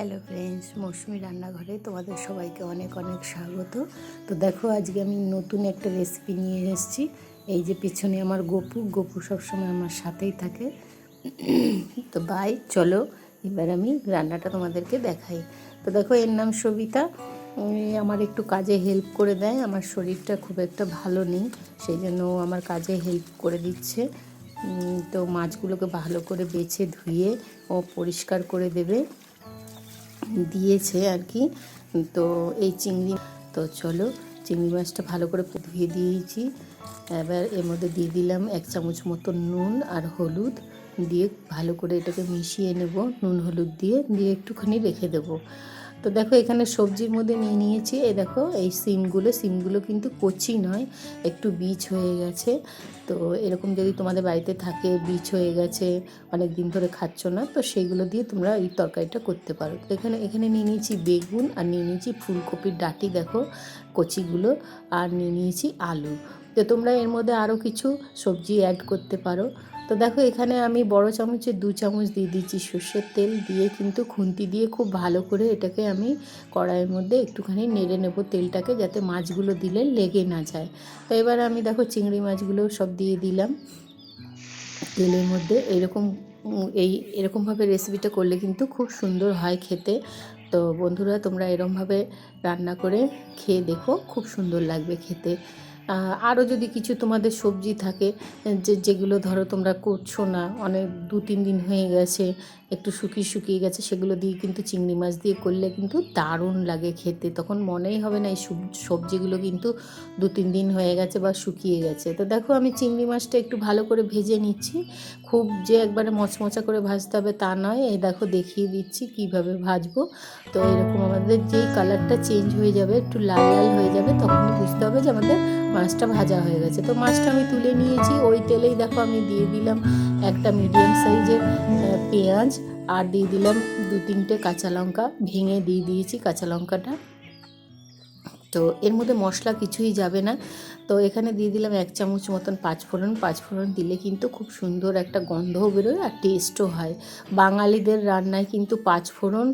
Hello friends, মৌসুমি রান্নাঘরে তোমাদের সবাইকে অনেক অনেক স্বাগত। তো দেখো, আজকে আমি নতুন একটা রেসিপি নিয়ে এসেছি। এই যে পিছনে আমার গপু গপু সবসময় আমার সাথেই থাকে। তো বাই চলো এবার আমি রান্নাটা তোমাদেরকে দেখাই। তো দেখো, এর নাম সবিতা। আমার একটু কাজে হেল্প করে দেয়। আমার শরীরটা খুব একটা ভালো নেই, সেই জন্য আমার কাজে হেল্প করে দিচ্ছে। তো মাছগুলোকে ভালো করে বেছে ধুয়ে ও পরিষ্কার করে দেবে। দিয়েছে আর কি। তো এই চিংড়ি, তো চলো চিংড়ি মাছটা ভালো করে ধুয়ে দিয়েছি। এবার এর মধ্যে দিয়ে দিলাম এক চামচ মতো নুন আর হলুদ দিয়ে ভালো করে এটাকে মিশিয়ে নেব। নুন, হলুদ দিয়ে দিয়ে একটুখানি রেখে দেবো। তো দেখো এখানে সবজির মধ্যে নিয়ে নিয়েছি। এই দেখো, এই সিমগুলো সিমগুলো কিন্তু কচি নয়, একটু বীজ হয়ে গেছে। তো এরকম যদি তোমাদের বাড়িতে থাকে, বীজ হয়ে গেছে অনেক দিন ধরে খাচ্ছ না, তো সেইগুলো দিয়ে তোমরা এই তরকারিটা করতে পারো। তো এখানে এখানে নিয়ে নিয়েছি বেগুন আর নিয়ে নিয়েছি ফুলকপির ডাটি, দেখো কচিগুলো, আর নিয়ে নিয়েছি আলু। তো তোমরা এর মধ্যে আরও কিছু সবজি অ্যাড করতে পারো। তো দেখো, এখানে আমি বড় চামচে দু চামচ দিয়ে দিচ্ছি সর্ষের তেল দিয়ে, কিন্তু খুন্তি দিয়ে খুব ভালো করে এটাকে আমি কড়াইয়ের মধ্যে একটুখানি নেড়ে নেব তেলটাকে যাতে মাছগুলো দিলে লেগে না যায়। তো এবার আমি দেখো, চিংড়ি মাছগুলো সব দিয়ে দিলাম। তেলের মধ্যে এরকম, এই এরকমভাবে রেসিপিটা করলে কিন্তু খুব সুন্দর হয় খেতে। তো বন্ধুরা, তোমরা এরমভাবে রান্না করে খেয়ে দেখো, খুব সুন্দর লাগবে খেতে। আরও যদি কিছু তোমাদের সবজি থাকে যে, যেগুলো ধরো তোমরা করছ না, অনেক দু, তিন দিন হয়ে গেছে, একটু শুকিয়ে শুকিয়ে গেছে, সেগুলো দিয়ে কিন্তু চিংড়ি মাছ দিয়ে করলে কিন্তু দারুণ লাগে খেতে। তখন মনেই হবে না এই সবজিগুলো কিন্তু দু, তিন দিন হয়ে গেছে বা শুকিয়ে গেছে। তো দেখো আমি চিংড়ি মাছটা একটু ভালো করে ভেজে নিচ্ছি। খুব যে একবারে মচমচা করে ভাজতে হবে তা নয়, এই দেখো দেখিয়ে দিচ্ছি কীভাবে ভাজবো। তো এরকম আমাদের যেই কালারটা চেঞ্জ হয়ে যাবে, একটু লাল লাল হয়ে যাবে তখন বুঝতে হবে যে আমাদের মাছটা ভাজা হয়ে গেছে। তো মাছটা আমি তুলে নিয়েছি। ওই তেলেই দেখো আমি দিয়ে দিলাম একটা মিডিয়াম সাইজের পেঁয়াজ আর দিয়ে দিলাম দু তিনটে কাঁচা লঙ্কা। ভেঙে দিয়ে দিয়েছি কাঁচা লঙ্কাটা। তো এর মধ্যে মশলা কিছুই যাবে না। তো এখানে দিয়ে দিলাম এক চামচ মতন পাঁচফোড়ন। পাঁচফোড়ন দিলে কিন্তু খুব সুন্দর একটা গন্ধও বেরোয় আর টেস্টও হয়। বাঙালিদের রান্নায় কিন্তু পাঁচফোড়ন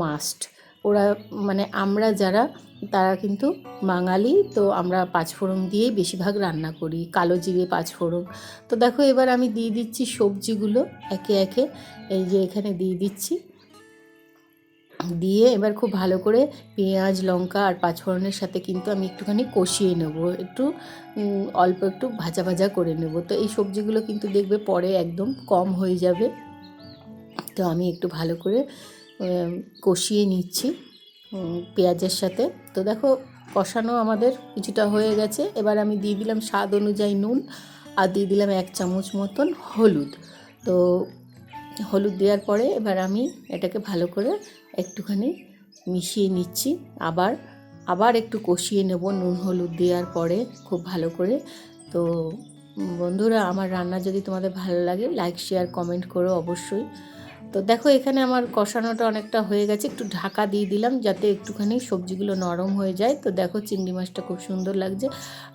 মাস্ট ওরা মানে আমরা যারা, তারা কিন্তু বাঙালি, তো আমরা পাঁচফোড়ন দিয়েই বেশিরভাগ রান্না করি, কালো জিরে পাঁচফোড়ন। তো দেখো এবার আমি দিয়ে দিচ্ছি সবজিগুলো একে একে, এই যে এখানে দিয়ে দিচ্ছি। দিয়ে এবার খুব ভালো করে পেঁয়াজ, লঙ্কা আর পাঁচফোড়নের সাথে কিন্তু আমি একটুখানি কষিয়ে নেব। একটু অল্প একটু ভাজা ভাজা করে নেব। তো এই সবজিগুলো কিন্তু দেখবে পরে একদম কম হয়ে যাবে। তো আমি একটু ভালো করে কষিয়ে নিচ্ছি পেঁয়াজের সাথে। তো দেখো, কষানো আমাদের কিছুটা হয়ে গেছে। এবার আমি দিয়ে দিলাম স্বাদ অনুযায়ী নুন আর দিয়ে দিলাম এক চামচ মতন হলুদ। তো হলুদ দেওয়ার পরে এবার আমি এটাকে ভালো করে একটুখানি মিশিয়ে নিচ্ছি। আবার আবার একটু কষিয়ে নেব নুন হলুদ দেওয়ার পরে খুব ভালো করে। তো বন্ধুরা, আমার রান্না যদি তোমাদের ভালো লাগে লাইক শেয়ার কমেন্ট করো অবশ্যই। তো দেখো, এখানে আমার কষানোটা অনেকটা হয়ে গেছে। একটু ঢাকা দিয়ে দিলাম যাতে একটুখানি সবজিগুলো নরম হয়ে যায়। তো দেখো, চিংড়ি মাছটা খুব সুন্দর লাগছে।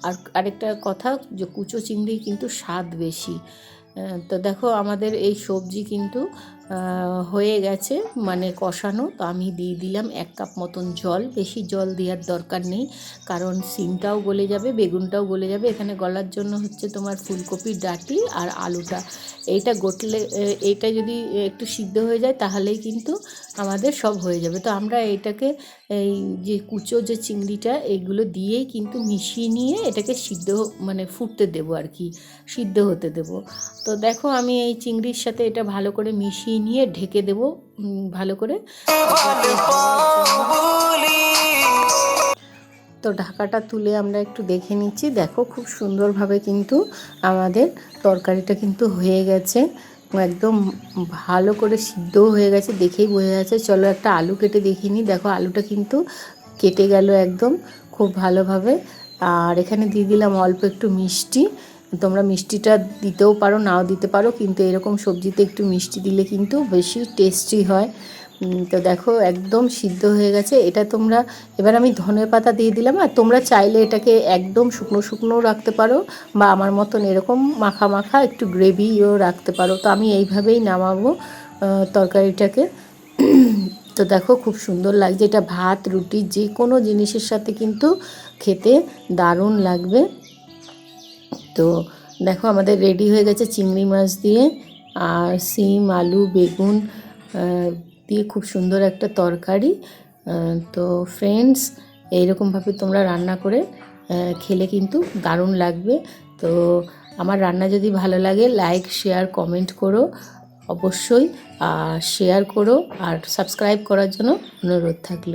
আর আরেকটা কথা, যে কুচো চিংড়ি কিন্তু স্বাদ বেশি। তো দেখো, আমাদের এই সবজি কিন্তু হয়ে গেছে মানে কষানো। তো আমি দিয়ে দিলাম এক কাপ মতন জল। বেশি জল দেওয়ার দরকার নেই, কারণ সিমটাও গলে যাবে, বেগুনটাও গলে যাবে। এখানে গলার জন্য হচ্ছে তোমার ফুলকপির ডাঁটি আর আলুটা। এইটা গটলে এইটা যদি একটু সিদ্ধ হয়ে যায়, তাহলেই কিন্তু আমাদের সব হয়ে যাবে। তো আমরা এইটাকে, এই যে কুচো, যে চিংড়িটা এইগুলো দিয়েই কিন্তু মিশিয়ে নিয়ে এটাকে সিদ্ধ মানে ফুটতে দেবো আর কি, সিদ্ধ হতে দেবো। তো দেখো আমি এই চিংড়ির সাথে এটা ভালো করে মিশিয়ে নিয়ে ঢেকে দেবো ভালো করে। তো ঢাকাটা তুলে আমরা একটু দেখে নিচ্ছি। দেখো খুব সুন্দরভাবে কিন্তু আমাদের তরকারিটা কিন্তু হয়ে গেছে। একদম ভালো করে সিদ্ধও হয়ে গেছে, দেখেই বোঝা যাচ্ছে। চলো একটা আলু কেটে দেখিনি দেখো আলুটা কিন্তু কেটে গেল একদম খুব ভালোভাবে। আর এখানে দিয়ে দিলাম অল্প একটু মিষ্টি। তোমরা মিষ্টিটা দিতেও পারো, নাও দিতে পারো, কিন্তু এরকম সবজিতে একটু মিষ্টি দিলে কিন্তু বেশি টেস্টি হয়। তো দেখো, একদম সিদ্ধ হয়ে গেছে। এটা তোমরা, এবার আমি ধনের পাতা দিয়ে দিলাম। আর তোমরা চাইলে এটাকে একদম শুকনো শুকনোও রাখতে পারো, বা আমার মতন এরকম মাখা মাখা একটু গ্রেভিও রাখতে পারো। তো আমি এইভাবেই নামাবো তরকারিটাকে। তো দেখো, খুব সুন্দর লাগছে। এটা ভাত, রুটি যে কোনো জিনিসের সাথে কিন্তু খেতে দারুণ লাগবে। তো দেখো আমাদের রেডি হয়ে গেছে চিংড়ি মাছ দিয়ে আর সিম, আলু, বেগুন দিয়ে খুব সুন্দর একটা তরকারি। তো ফ্রেন্ডস এইরকমভাবে তোমরা রান্না করে খেলে কিন্তু দারুণ লাগবে। তো আমার রান্না যদি ভালো লাগে লাইক শেয়ার কমেন্ট করো অবশ্যই। আর শেয়ার করো আর সাবস্ক্রাইব করার জন্য অনুরোধ থাকল।